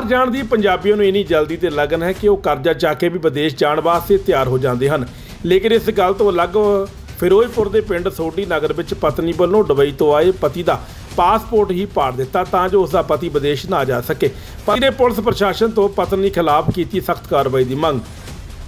ਬਾਹਰ ਜਾਣ ਦੀ ਪੰਜਾਬੀਆਂ ਨੂੰ ਇੰਨੀ ਜਲਦੀ ਤੇ ਲਗਨ ਹੈ ਕਿ ਉਹ ਕਰਜ਼ਾ ਚੱਕ ਕੇ ਵੀ ਵਿਦੇਸ਼ ਜਾਣ ਵਾਸਤੇ ਤਿਆਰ ਹੋ ਜਾਂਦੇ ਹਨ। ਲੇਕਿਨ ਇਸ ਗੱਲ ਤੋਂ ਅਲੱਗ ਫਿਰੋਜ਼ਪੁਰ ਦੇ ਪਿੰਡ ਸੋਢੀ ਨਗਰ ਵਿੱਚ ਪਤਨੀ ਵੱਲੋਂ ਦੁਬਈ ਤੋਂ ਆਏ ਪਤੀ ਦਾ ਪਾਸਪੋਰਟ ਹੀ ਪਾੜ ਦਿੱਤਾ ਤਾਂ ਜੋ ਉਸ ਦਾ ਪਤੀ ਵਿਦੇਸ਼ ਨਾ ਜਾ ਸਕੇ। ਪਤੀ ਨੇ ਪੁਲਿਸ ਪ੍ਰਸ਼ਾਸਨ ਤੋਂ ਪਤਨੀ ਖਿਲਾਫ ਕੀਤੀ ਸਖਤ ਕਾਰਵਾਈ ਦੀ ਮੰਗ।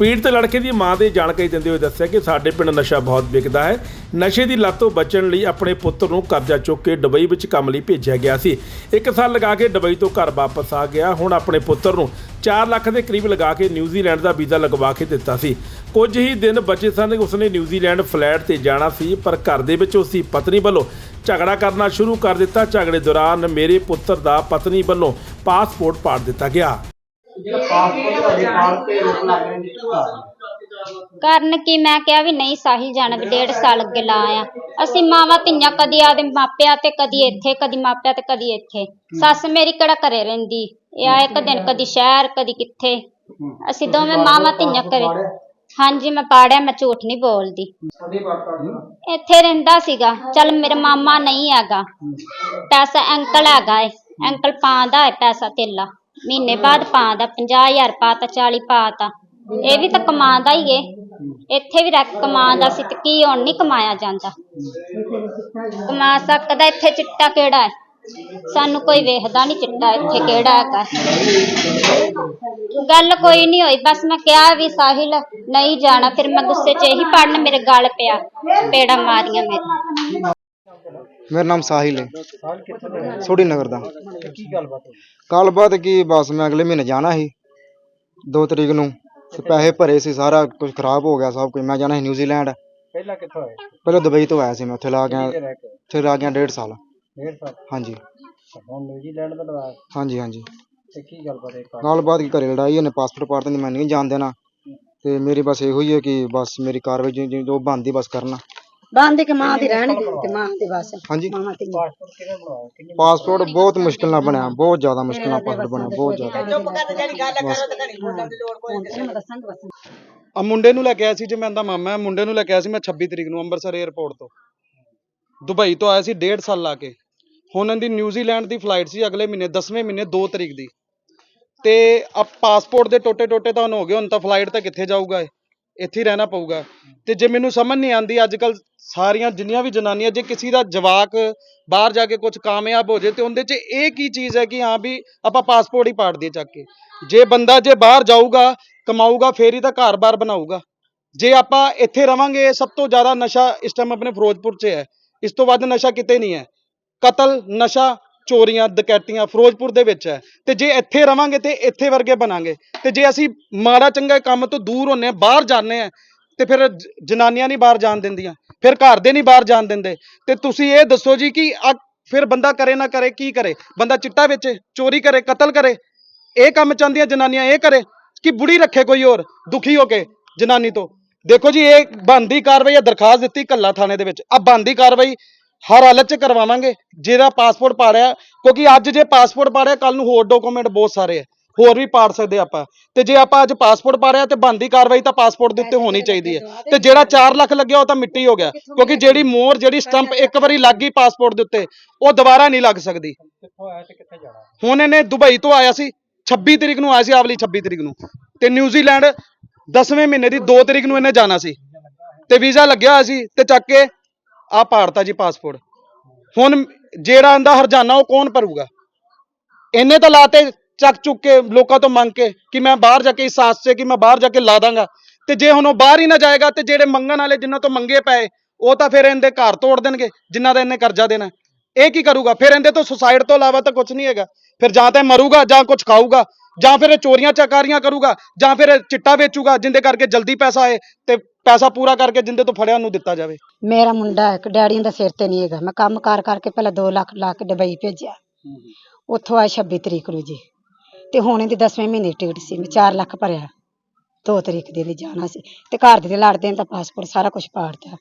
ਪੀੜਤ ਲੜਕੇ ਦੀ ਮਾਂ ਦੇ ਜਾਣਕਾਰੀ ਦਿੰਦੇ ਹੋਏ ਦੱਸਿਆ ਕਿ ਸਾਡੇ ਪਿੰਡ ਨਸ਼ਾ ਬਹੁਤ ਵਿਕਦਾ ਹੈ। ਨਸ਼ੇ ਦੀ ਲੱਤ ਤੋਂ ਬਚਣ ਲਈ ਆਪਣੇ ਪੁੱਤਰ ਨੂੰ ਕਰਜ਼ਾ ਚੁੱਕ ਕੇ ਦੁਬਈ ਵਿੱਚ ਕੰਮ ਲਈ ਭੇਜਿਆ ਗਿਆ ਸੀ। ਇੱਕ ਸਾਲ ਲਗਾ ਕੇ ਦੁਬਈ ਤੋਂ ਘਰ ਵਾਪਸ ਆ ਗਿਆ। ਹੁਣ ਆਪਣੇ ਪੁੱਤਰ ਨੂੰ 4 ਲੱਖ ਦੇ ਕਰੀਬ ਲਗਾ ਕੇ ਨਿਊਜ਼ੀਲੈਂਡ ਦਾ ਵੀਜ਼ਾ ਲਗਵਾ ਕੇ ਦਿੱਤਾ ਸੀ। ਕੁਝ ਹੀ ਦਿਨ ਬਚੇ ਸਨ, ਉਸਨੇ ਨਿਊਜ਼ੀਲੈਂਡ ਫਲੈਟ ਤੇ ਜਾਣਾ ਸੀ, ਪਰ ਘਰ ਦੇ ਵਿੱਚ ਉਸਦੀ ਪਤਨੀ ਵੱਲੋਂ ਝਗੜਾ ਕਰਨਾ ਸ਼ੁਰੂ ਕਰ ਦਿੱਤਾ। ਝਗੜੇ ਦੌਰਾਨ ਮੇਰੇ ਪੁੱਤਰ ਦਾ ਪਤਨੀ ਵੱਲੋਂ ਪਾਸਪੋਰਟ ਪਾੜ ਦਿੱਤਾ ਗਿਆ। ਕਾਰਨ ਕੀ ਮੈਂ ਕਿਹਾ ਵੀ ਨਹੀਂ ਸਾਹਿਲ ਜਾਣਾ ਵੀ ਡੇਢ ਸਾਲ ਅੱਗੇ ਲਾ ਆ ਅਸੀਂ ਮਾਵਾਂ ਧੀਆਂ ਕਦੀ ਆਦੇ ਮਾਪਿਆਂ ਤੇ ਕਦੀ ਇੱਥੇ ਕਦੀ ਮਾਪਿਆਂ ਤੇ ਕਦੀ ਇੱਥੇ। ਸੱਸ ਮੇਰੀ ਕਿਹੜਾ ਘਰੇ ਰਹਿੰਦੀ? ਇਹ ਆ ਇੱਕ ਦਿਨ ਕਦੀ ਸ਼ਹਿਰ ਕਦੀ ਕਿੱਥੇ। ਅਸੀਂ ਦੋਵੇਂ ਮਾਵਾਂ ਧੀਆਂ ਘਰੇ। ਹਾਂਜੀ ਮੈਂ ਪਾੜਿਆ ਮੈਂ ਝੂਠ ਨਹੀਂ ਬੋਲਦੀ। ਇੱਥੇ ਰਹਿੰਦਾ ਸੀਗਾ। ਚੱਲ ਮੇਰਾ ਮਾਮਾ ਨਹੀਂ ਹੈਗਾ। ਪੈਸਾ ਅੰਕਲ ਹੈਗਾ ਏ। ਅੰਕਲ ਪਾਉਂਦਾ ਹੈ ਪੈਸਾ ਤੇਲਾ। ਮਹੀਨੇ ਬਾਅਦ ਪਾਉਂਦਾ 50000 ਪਾਤਾ 40 ਪਾਤਾ ਇਹ ਵੀ ਤਾਂ ਕਮਾਉਂਦਾ ਹੀ ਏ। ਇੱਥੇ ਵੀ ਰੱਖ ਕਮਾਉਂਦਾ ਸੀ ਤੇ ਕੀ ਹੁਣ ਨਹੀਂ ਕਮਾਇਆ ਜਾਂਦਾ। ਕਮਾ ਸਕਦਾ ਇੱਥੇ ਚਿੱਟਾ ਕਿਹੜਾ ਹੈ ਸਾਨੂੰ ਕੋਈ ਵੇਖਦਾ ਨਹੀਂ ਚਿੱਟਾ ਇੱਥੇ ਕਿਹੜਾ ਹੈਗਾ। ਗੱਲ ਕੋਈ ਨਹੀਂ ਹੋਈ, ਬਸ ਮੈਂ ਕਿਹਾ ਵੀ ਸਾਹਿਲ ਨਹੀਂ ਜਾਣਾ, ਫਿਰ ਮੈਂ ਗੁੱਸੇ 'ਚ ਇਹੀ ਪੜਨ ਮੇਰੇ ਗਲ ਪਿਆ, ਪੇੜਾ ਮਾਰੀਆਂ ਮੇਰੇ। ਮੇਰਾ ਨਾਮ ਸਾਹਿਲ ਹੈ। ਸੋਢੀ ਨਗਰ ਦਾ। ਕੀ ਗੱਲਬਾਤ ਗੱਲਬਾਤ ਕੀ ਬਸ ਮੈਂ ਅਗਲੇ ਮਹੀਨੇ ਜਾਣਾ ਸੀ। 2 ਤਰੀਕ ਨੂੰ ਤੇ ਪੈਸੇ ਭਰੇ ਸੀ ਸਾਰਾ ਕੁਝ ਖਰਾਬ ਹੋ ਗਿਆ ਸਭ ਕੁਝ। ਮੈਂ ਜਾਣਾ ਸੀ ਨਿਊਜ਼ੀਲੈਂਡ। ਪਹਿਲਾਂ ਕਿੱਥੋਂ ਆਏ? ਪਹਿਲਾਂ ਦੁਬਈ ਤੋਂ ਆਇਆ ਸੀ ਮੈਂ ਉੱਥੇ ਲਾ ਗਿਆ ਕਿੱਥੇ ਰਹਿ ਕੇ ਉੱਥੇ ਲਾ ਗਿਆ ਡੇਢ ਸਾਲ। ਡੇਢ ਸਾਲ? ਹਾਂਜੀ। ਹੁਣ ਨਿਊਜ਼ੀਲੈਂਡ ਦਾ ਲਵਾਇਆ ਹਾਂਜੀ ਹਾਂਜੀ। ਤੇ ਕੀ ਗੱਲਬਾਤ ਹੈ ਗੱਲਬਾਤ ਕੀ ਘਰੇ ਲੜਾਈ ਉਹਨੇ ਪਾਸਪੋਰਟ ਪਾੜ ਦਿੰਦੀ ਮੈਂ ਨਹੀਂ ਜਾਣ ਦੇਣਾ। ਤੇ ਮੇਰੀ ਬਸ ਇਹੋ ਹੀ ਹੈ ਕਿ ਬਸ ਮੇਰੀ ਕਾਰਵਾਈ ਜੋ- ਜੋ ਜੋ ਬਣਦੀ ਬਸ ਕਰਨਾ। ਬੰਦ ਕੇ ਮਾਂ ਦੀ ਰਹਿਣਗੇ ਤੇ ਮਾਂ ਦੀ ਬਸ। ਹਾਂਜੀ। ਮਾਂ ਦੀ ਪਾਸਪੋਰਟ ਕਿਹਨੇ ਬਣਾਇਆ? ਕਿੰਨੀ ਪਾਸਪੋਰਟ ਬਹੁਤ ਮੁਸ਼ਕਿਲ ਨਾਲ ਬਣਿਆ ਬਹੁਤ ਜ਼ਿਆਦਾ ਮੁਸ਼ਕਿਲ ਨਾਲ ਪਾਸਪੋਰਟ ਬਣਿਆ ਬਹੁਤ ਜ਼ਿਆਦਾ। ਆ ਮੁੰਡੇ ਨੂੰ ਲੈ ਕੇ ਆਇਆ ਸੀ ਜੇ ਮੈਂ ਦਾ ਮਾਮਾ ਹੈ ਮੁੰਡੇ ਨੂੰ ਲੈ ਕੇ ਆਇਆ ਸੀ ਮੈਂ 26 ਤਰੀਕ ਨੂੰ ਅੰਮ੍ਰਿਤਸਰ 에ਅਰਪੋਰਟ ਤੋਂ। ਦੁਬਈ ਤੋਂ ਆਇਆ ਸੀ ਡੇਢ ਸਾਲ ਲਾ ਕੇ। ਹੁਣ ਇਹਦੀ ਨਿਊਜ਼ੀਲੈਂਡ ਦੀ ਫਲਾਈਟ ਸੀ ਅਗਲੇ ਮਹੀਨੇ 10ਵੇਂ ਮਹੀਨੇ 2 ਤਰੀਕ ਦੀ। ਤੇ ਆ ਪਾਸਪੋਰਟ ਦੇ ਟੋਟੇ ਟੋਟੇ ਤਾਂ ਹੁਣ ਹੋ ਗਏ ਹੁਣ ਤਾਂ ਫਲਾਈਟ ਤਾਂ ਕਿੱਥੇ ਜਾਊਗਾ ਇਹ? ਇੱਥੇ ਹੀ ਰਹਿਣਾ ਪਊਗਾ। ਤੇ ਜੇ ਮੈਨੂੰ ਸਮਝ ਨਹੀਂ ਆਂਦੀ ਅੱਜ ਕੱਲ ਸਾਰੀਆਂ ਜਿੰਨੀਆਂ ਵੀ ਜਨਾਨੀਆਂ, ਜੇ ਕਿਸੇ ਦਾ ਜਵਾਕ ਬਾਹਰ ਜਾ ਕੇ ਕੁਝ ਕਾਮਯਾਬ ਹੋ ਜੇ, ਤੇ ਉਹਦੇ 'ਚ ਇਹ ਕੀ ਚੀਜ਼ ਹੈ ਕਿ ਹਾਂ ਵੀ ਆਪਾਂ ਪਾਸਪੋਰਟ ਹੀ ਪਾੜ ਦਈਏ ਚੱਕ ਕੇ। ਜੇ ਬੰਦਾ ਜੇ ਬਾਹਰ ਜਾਊਗਾ, ਕਮਾਊਗਾ, ਫੇਰ ਹੀ ਤਾਂ ਘਰ-ਬਾਰ ਬਣਾਊਗਾ। ਜੇ ਆਪਾਂ ਇੱਥੇ ਰਵਾਂਗੇ ਸਭ ਤੋਂ ਜ਼ਿਆਦਾ ਨਸ਼ਾ ਇਸ ਟਾਈਮ ਆਪਣੇ ਫਿਰੋਜ਼ਪੁਰ 'ਚ ਹੈ। ਇਸ ਤੋਂ ਵੱਧ ਨਸ਼ਾ ਕਿਤੇ ਨਹੀਂ ਹੈ। ਕਤਲ, ਨਸ਼ਾ ਚੋਰੀਆਂ, ਡਕੈਤੀਆਂ ਫਿਰੋਜ਼ਪੁਰ ਦੇ ਵਿੱਚ ਹੈ। ਤੇ ਜੇ ਇੱਥੇ ਰਵਾਂਗੇ ਤੇ ਇੱਥੇ ਵਰਗੇ ਬਣਾਂਗੇ। ਤੇ ਜੇ ਅਸੀਂ ਮਾੜਾ ਚੰਗਾ ਕੰਮ ਤੋਂ ਦੂਰ ਹੁੰਨੇ ਆ ਬਾਹਰ ਜਾਂਦੇ ਆ ਤੇ ਫਿਰ ਜਨਾਨੀਆਂ ਨਹੀਂ ਬਾਹਰ ਜਾਣ ਦਿੰਦੀਆਂ, ਫਿਰ ਘਰ ਦੇ ਨਹੀਂ ਬਾਹਰ ਜਾਣ ਦਿੰਦੇ। ਤੇ ਤੁਸੀਂ ਇਹ ਦੱਸੋ ਜੀ ਕਿ ਫਿਰ ਬੰਦਾ ਕਰੇ ਨਾ ਕਰੇ, ਕੀ ਕਰੇ? ਬੰਦਾ ਚਿੱਟਾ ਵੇਚੇ, ਚੋਰੀ ਕਰੇ, ਕਤਲ ਕਰੇ, ਇਹ ਕੰਮ ਚਾਹੁੰਦੀਆਂ ਜਨਾਨੀਆਂ ਇਹ ਕਰੇ ਕਿ ਬੁੜੀ ਰੱਖੇ ਕੋਈ ਹੋਰ, ਦੁਖੀ ਹੋ ਕੇ ਜਨਾਨੀ ਤੋਂ। ਦੇਖੋ ਜੀ, ਇਹ ਬੰਦੀ ਕਾਰਵਾਈ ਆ ਦਰਖਾਸਤ ਦਿੱਤੀ ਕੱਲਾ ਥਾਣੇ ਦੇ ਵਿੱਚ। ਆ ਬੰਦੀ ਕਾਰਵਾਈ ਹਰ ਹਾਲਤ 'ਚ ਕਰਵਾਵਾਂਗੇ ਜਿਹੜਾ ਪਾਸਪੋਰਟ ਪਾੜਿਆ ਕਿਉਂਕਿ ਅੱਜ ਜੇ ਪਾਸਪੋਰਟ ਪਾੜਿਆ ਕੱਲ ਨੂੰ ਹੋਰ ਡਾਕੂਮੈਂਟ ਬਹੁਤ ਸਾਰੇ ਆ ਹੋਰ ਵੀ ਪਾੜ ਸਕਦੇ ਆਪਾਂ ਤੇ ਜੇ ਆਪਾਂ ਅੱਜ ਪਾਸਪੋਰਟ ਪਾੜਿਆ ਤੇ ਬੰਦੀ ਕਾਰਵਾਈ ਤਾਂ ਪਾਸਪੋਰਟ ਦੇ ਉੱਤੇ ਹੋਣੀ ਚਾਹੀਦੀ ਹੈ ਤੇ ਜਿਹੜਾ 4 ਲੱਖ ਲੱਗਿਆ ਉਹ ਤਾਂ ਮਿੱਟੀ ਹੋ ਗਿਆ ਕਿਉਂਕਿ ਜਿਹੜੀ ਮੋਹਰ ਜਿਹੜੀ ਸਟੰਪ ਇੱਕ ਵਾਰੀ ਲੱਗ ਗਈ ਪਾਸਪੋਰਟ ਦੇ ਉੱਤੇ ਉਹ ਦੁਬਾਰਾ ਨਹੀਂ ਲੱਗ ਸਕਦੀ। ਹੁਣ ਇਹਨੇ ਦੁਬਈ ਤੋਂ ਆਇਆ ਸੀ 26 ਤਰੀਕ ਨੂੰ ਆਇਆ ਸੀ ਆਵਲੀ 26 ਤਰੀਕ ਨੂੰ ਤੇ ਨਿਊਜ਼ੀਲੈਂਡ 10ਵੇਂ ਮਹੀਨੇ ਦੀ 2 ਤਰੀਕ ਨੂੰ ਇਹਨੇ ਜਾਣਾ ਸੀ ਤੇ ਵੀਜ਼ਾ ਲੱਗਿਆ ਹੋਇਆ ਸੀ ਤੇ ਚੱਕ ਕੇ ਆ ਪਾੜਤਾ ਜੀ ਪਾਸਪੋਰਟ ਹੁਣ ਜਿਹੜਾ ਇਹਦਾ ਹਰਜਾਨਾ ਉਹ ਕੌਣ ਭਰੂਗਾ? ਇਹਨੇ ਤਾਂ ਲਾਤੇ ਚੱਕ ਚੁੱਕ ਕੇ ਲੋਕਾਂ ਤੋਂ ਮੰਗ ਕੇ ਕਿ ਮੈਂ ਬਾਹਰ ਜਾ ਕੇ ਇਸ ਆਸ 'ਚ ਕਿ ਮੈਂ ਬਾਹਰ ਜਾ ਕੇ ਲਾ ਦਾਂਗਾ। ਤੇ ਜੇ ਹੁਣ ਉਹ ਬਾਹਰ ਹੀ ਨਾ ਜਾਏਗਾ ਤੇ ਜਿਹੜੇ ਮੰਗਣ ਵਾਲੇ ਜਿਨ੍ਹਾਂ ਤੋਂ ਮੰਗੇ ਪਏ, ਉਹ ਤਾਂ ਫਿਰ ਇਹਦੇ ਘਰ ਤੋੜ ਦੇਣਗੇ, ਜਿਨ੍ਹਾਂ ਦਾ ਇਹਨੇ ਕਰਜ਼ਾ ਦੇਣਾ। ਇਹ ਕੀ ਕਰੂਗਾ? ਫਿਰ ਇਹਦੇ ਤੋਂ ਸੁਸਾਈਡ ਤੋਂ ਇਲਾਵਾ ਤਾਂ ਕੁਝ ਨਹੀਂ ਹੈਗਾ। ਫਿਰ ਜਾਂ ਤਾਂ ਇਹ ਮਰੂਗਾ ਜਾਂ ਕੁਝ ਖਾਊਗਾ, ਜਾਂ ਫਿਰ ਇਹ ਚੋਰੀਆਂ ਚਕਾਰੀਆਂ ਕਰੂਗਾ, ਜਾਂ ਫਿਰ ਚਿੱਟਾ ਵੇਚੂਗਾ, ਜਿੰਦੇ ਕਰਕੇ ਜਲਦੀ ਪੈਸਾ ਆਏ ਤੇ ਪੈਸਾ ਪੂਰਾ ਕਰਕੇ ਜਿੰਦੇ ਤੋਂ ਫੜਿਆ ਨੂੰ ਦਿੱਤਾ ਜਾਵੇ। ਮੇਰਾ ਮੁੰਡਾ ਇੱਕ ਡੈਡੀ ਦਾ ਸਿਰ ਤੇ ਨਹੀਂ ਹੈਗਾ। ਮੈਂ ਕੰਮ ਕਾਰ ਕਰਕੇ ਪਹਿਲਾਂ 2 ਲੱਖ ਲਾ ਕੇ ਦੁਬਈ ਭੇਜਿਆ। ਉੱਥੋਂ ਆਇਆ 26 ਤਰੀਕ ਨੂੰ ਜੀ। ਤੇ ਹੁਣ ਇਹਦੀ 10ਵੇਂ ਮਹੀਨੇ ਟਿਕਟ ਸੀ। ਮੈਂ 4 ਲੱਖ ਭਰਿਆ। 2 ਤਰੀਕ ਦੇ ਲਈ ਜਾਣਾ ਸੀ। ਤੇ ਘਰ ਦੇ ਲੜਦੇ ਨੇ ਤਾਂ ਪਾਸਪੋਰਟ ਸਾਰਾ ਕੁਝ ਪਾੜਤਾ।